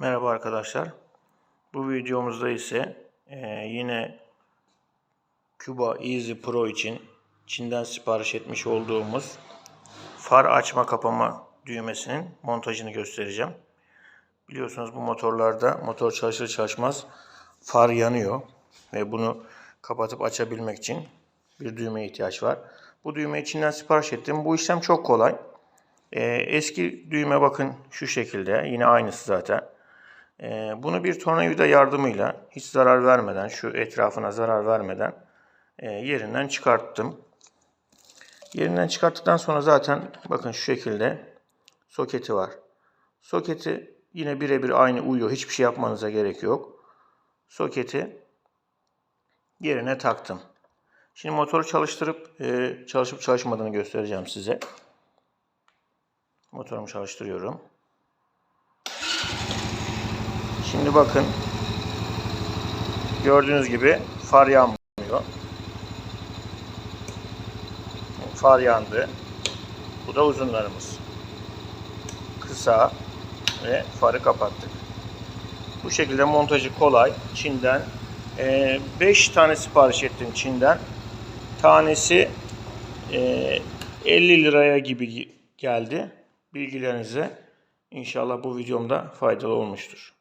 Merhaba arkadaşlar. Bu videomuzda ise eee, yine Cuba Easy Pro için Çin'den sipariş etmiş olduğumuz far açma kapama düğmesinin montajını göstereceğim. Biliyorsunuz bu motorlarda motor çalışır çalışmaz far yanıyor ve bunu kapatıp açabilmek için bir düğmeye ihtiyaç var. Bu düğmeyi Çin'den sipariş ettim. Bu işlem çok kolay. Ee, eski düğme bakın şu şekilde. Yine aynısı zaten. Ee, bunu bir tornavida yardımıyla hiç zarar vermeden, şu etrafına zarar vermeden e, yerinden çıkarttım. Yerinden çıkarttıktan sonra zaten bakın şu şekilde soketi var. Soketi yine birebir aynı uyuyor. Hiçbir şey yapmanıza gerek yok. Soketi yerine taktım. Şimdi motoru çalıştırıp e, çalışıp çalışmadığını göstereceğim size. Motorumu çalıştırıyorum. Şimdi bakın. Gördüğünüz gibi far yanmıyor. Far yandı. Bu da uzunlarımız. Kısa ve farı kapattık. Bu şekilde montajı kolay. Çin'den 5 tane sipariş ettim Çin'den. Tanesi e, 50 liraya gibi geldi. Bilgilerinize inşallah bu videomda faydalı olmuştur.